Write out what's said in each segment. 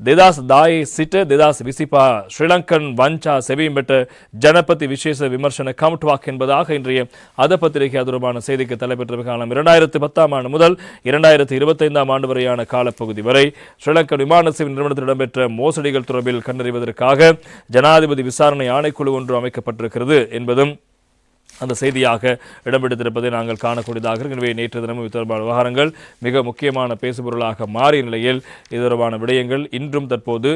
දෙදස් දායේ සිට දෙදස් විසිපා ஸ்ரீலங்கன் வஞ்சா செவியும் பெற்ற ஜனபதி விசேஷ விமர்சன கவுட்வாக் என்பதாக இன்றைய அத பத்திரிகை அது தொடர்பான செய்திக்கு தலைப்பெற்ற காலம் இரண்டாயிரத்து பத்தாம் ஆண்டு முதல் இரண்டாயிரத்து இருபத்தைந்தாம் ஆண்டு வரையான காலப்பகுதி வரை ஸ்ரீலங்கன் விமான சேவை நிறுவனத்தில் இடம்பெற்ற மோசடிகள் தொடர்பில் கண்டறிவதற்காக ஜனாதிபதி விசாரணை ஆணைக்குழு ஒன்று அமைக்கப்பட்டிருக்கிறது என்பதும் அந்த செய்தியாக இடம்பெடுத்திருப்பதை நாங்கள் காணக்கூடியதாக எனவே நேற்று தினமும் இது தொடர்பான விவகாரங்கள் மிக முக்கியமான பேசுபொருளாக மாறிய நிலையில் இது தொடர்பான விடயங்கள் இன்றும் தற்போது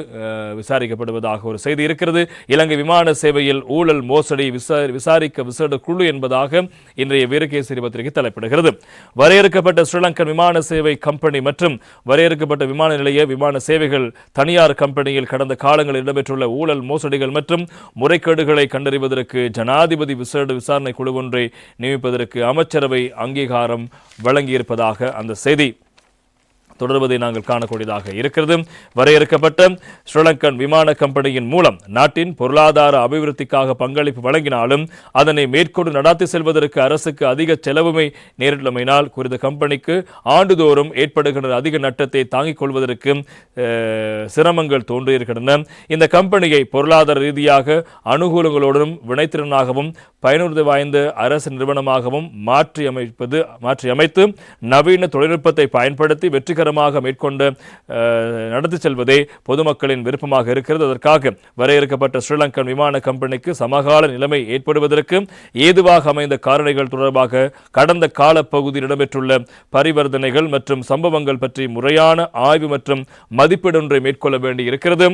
விசாரிக்கப்படுவதாக ஒரு செய்தி இருக்கிறது. இலங்கை விமான சேவையில் ஊழல் மோசடி விசா- விசாரிக்க விசேட குழு என்பதாக இன்றைய வீரகேசரி பத்திரிகை தலைப்பிடுகிறது. வரையறுக்கப்பட்ட ஸ்ரீலங்கன் விமான சேவை கம்பெனி மற்றும் வரையறுக்கப்பட்ட விமான நிலைய விமான சேவைகள் தனியார் கம்பெனியில் கடந்த காலங்களில் இடம்பெற்றுள்ள ஊழல் மோசடிகள் மற்றும் முறைகேடுகளை கண்டறிவதற்கு ஜனாதிபதி விசேட விசாரணை விசாரணை குழு ஒன்றை நியமிப்பதற்கு அமைச்சரவை அங்கீகாரம் வழங்கியிருப்பதாக அந்த செய்தி தொடர்வதை நாங்கள் காணக்கூடியதாக இருக்கிறது. வரையறுக்கப்பட்ட ஸ்ரீலங்கன் விமான கம்பெனியின் மூலம் நாட்டின் பொருளாதார அபிவிருத்திக்காக பங்களிப்பு வழங்கினாலும் அதனை மேற்கொண்டு நடாத்தி செல்வதற்கு அரசுக்கு அதிக செலவுமை நேரிட்டுள்ளமையினால் குறித்த கம்பெனிக்கு ஆண்டுதோறும் ஏற்படுகின்ற அதிக நட்டத்தை தாங்கிக் கொள்வதற்கு சிரமங்கள் தோன்றியிருக்கின்றன. இந்த கம்பெனியை பொருளாதார ரீதியாக அனுகூலங்களோடும் வினைத்திறனாகவும் பயனுறுதி வாய்ந்த அரசு நிறுவனமாகவும் மாற்றி அமைப்பது மாற்றி அமைத்து நவீன தொழில்நுட்பத்தை பயன்படுத்தி வெற்றிகரமாக மேற்கொண்டு நடத்தி செல்வதே பொதுமக்களின் விருப்பமாக இருக்கிறது. அதற்காக வரையறுக்கப்பட்ட ஸ்ரீலங்கன் விமான கம்பெனிக்கு சமகால நிலைமை ஏற்படுவதற்கு ஏதுவாக அமைந்த காரணிகள் தொடர்பாக கடந்த காலப்பகுதியில் இடம்பெற்றுள்ள பரிவர்த்தனைகள் மற்றும் சம்பவங்கள் பற்றி முறையான ஆய்வு மற்றும் மதிப்பீடொன்றை மேற்கொள்ள வேண்டி இருக்கிறது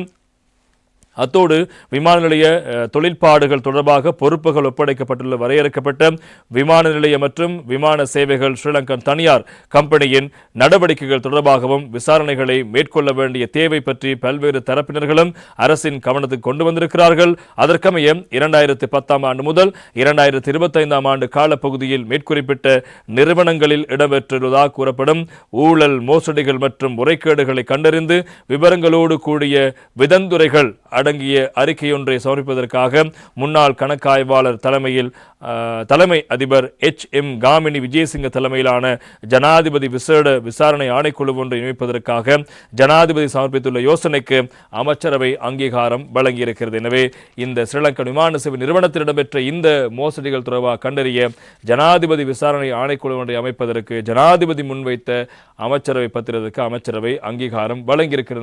அத்தோடு விமான நிலைய தொழிற்பாடுகள் தொடர்பாக பொறுப்புகள் ஒப்படைக்கப்பட்டுள்ள வரையறுக்கப்பட்ட விமான நிலைய மற்றும் விமான சேவைகள் ஸ்ரீலங்கன் தனியார் கம்பெனியின் நடவடிக்கைகள் தொடர்பாகவும் விசாரணைகளை மேற்கொள்ள வேண்டிய தேவை பற்றி பல்வேறு தரப்பினர்களும் அரசின் கவனத்துக்கு கொண்டு வந்திருக்கிறார்கள். அதற்கமைய இரண்டாயிரத்தி பத்தாம் ஆண்டு முதல் இரண்டாயிரத்தி இருபத்தைந்தாம் ஆண்டு காலப்பகுதியில் மேற்குறிப்பிட்ட நிறுவனங்களில் இடம்பெற்றுள்ளதாக கூறப்படும் ஊழல் மோசடிகள் மற்றும் முறைகேடுகளை கண்டறிந்து விவரங்களோடு கூடிய விதந்துரைகள் அடங்கிய அறிக்கையொன்றை சமர்ப்பிப்பதற்காக முன்னாள் கணக்காய்வாளர் தலைமையில் தலைமை அதிபர் எச். எம். காமினி விஜயசிங்க தலைமையிலான ஜனாதிபதி விசேட விசாரணை ஆணைக்குழு ஒன்றை நியமிப்பதற்காக ஜனாதிபதி சமர்ப்பித்துள்ள யோசனைக்கு அமைச்சரவை அங்கீகாரம் வழங்கியிருக்கிறது. எனவே இந்த ஸ்ரீலங்கன் விமான சேவை நிறுவனத்தில் இடம்பெற்ற இந்த மோசடிகள் தொடர்பாக கண்டறிய ஜனாதிபதி விசாரணை ஆணைக்குழு ஒன்றை அமைப்பதற்கு ஜனாதிபதி முன்வைத்த அமைச்சரவை பத்திரத்துக்கு அமைச்சரவை அங்கீகாரம் வழங்கியிருக்கிறது.